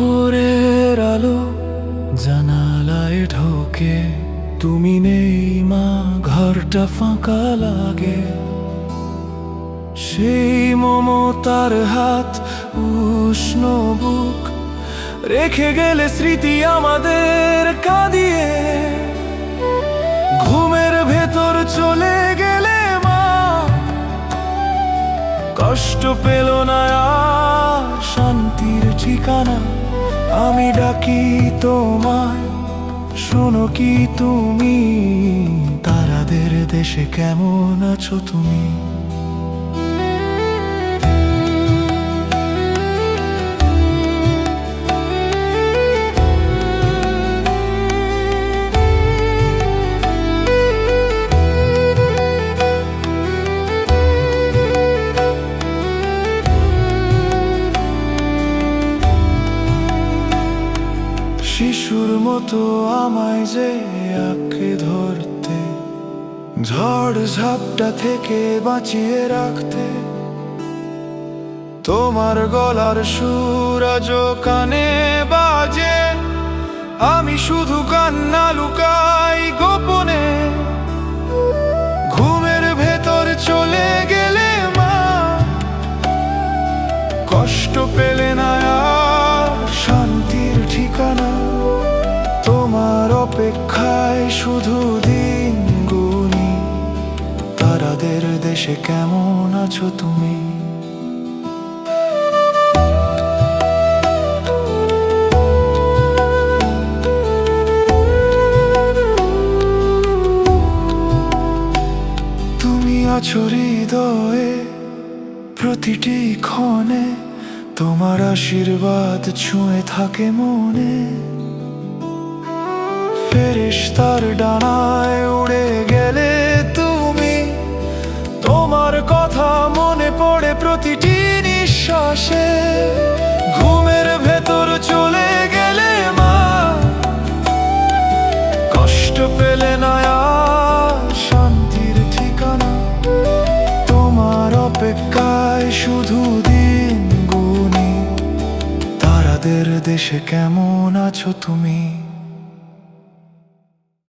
ভোরের আলো জানালায় ঢোকে। তুমি নেই মা, ঘরটা ফাঁকা লাগে। সেই মমতার হাত, উষ্ণ বুক রেখে গেলে স্মৃতি আমাদের কাঁদিয়ে। ঘুমের ভেতর চলে গেলে মা, কষ্ট পেল না শান্তির ঠিকানা। আমি ডাকি তোমার শোনো কি তুমি? তারাদের দেশে কেমন আছো তুমি? শিশুর মতো আমায় যে আঁকড়ে ধরতে, ঝড় ঝাপটা থেকে বাঁচিয়ে রাখতে। তোমার গলার সুর আজ কানে বাজে, আমি শুধু কান্না লুকাই গোপনে। শুধু দিন গুনি। তারাদের দেশে কেমন আছো তুমি? তুমি আছো হৃদয়ে প্রতিটি ক্ষণে। তোমার আশীর্বাদ ছুঁয়ে থাকে মনে। ফেরেশতার ডানায় উড়ে গেলে তুমি। তোমার কথা মনে পড়ে প্রতিটি নিঃশ্বাসে। ঘুমের ভেতর চলে গেলে মা। কষ্ট পেলে না শান্তির ঠিকানা। তোমার অপেক্ষায় শুধু দিন গুনি। তারাদের দেশে কেমন আছো তুমি?